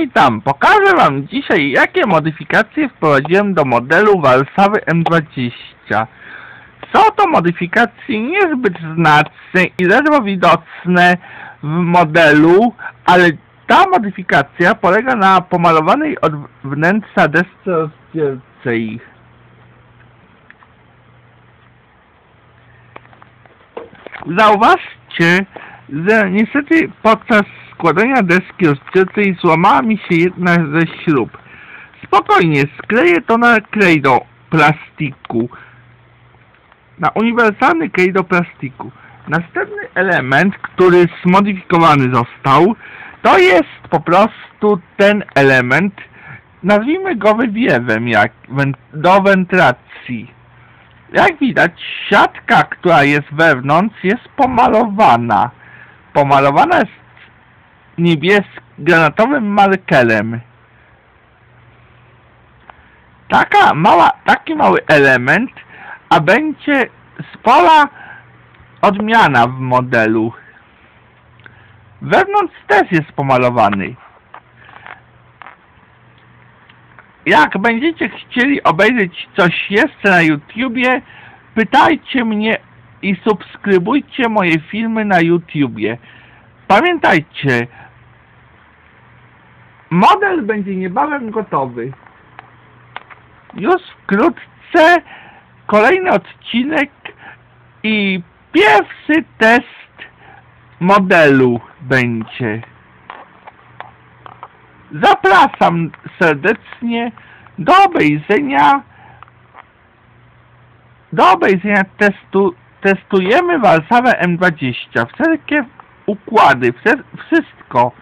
Witam, pokażę Wam dzisiaj jakie modyfikacje wprowadziłem do modelu Warszawy M20. Są to modyfikacje niezbyt znaczne i ledwo widoczne w modelu, ale ta modyfikacja polega na pomalowanej od wnętrza desce rozdzielczej. Zauważcie, że niestety podczas składania deski rozdzielczej złamała mi się jedna ze śrub. Spokojnie, skleję to na klej do plastiku. Na uniwersalny klej do plastiku. Następny element, który zmodyfikowany został, to jest po prostu ten element, nazwijmy go wywiewem jak, do wentylacji. Jak widać, siatka, która jest wewnątrz, jest pomalowana. Pomalowana jest niebieskim, granatowym markerem. Taka mała, taki mały element, a będzie spora odmiana w modelu. Wewnątrz też jest pomalowany. Jak będziecie chcieli obejrzeć coś jeszcze na YouTubie, pytajcie mnie i subskrybujcie moje filmy na YouTubie. Pamiętajcie, model będzie niebawem gotowy. Już wkrótce kolejny odcinek i pierwszy test modelu będzie. Zapraszam serdecznie do obejrzenia do obejrzenia testu testujemy Warszawę M20 wszelkie układy, wszystko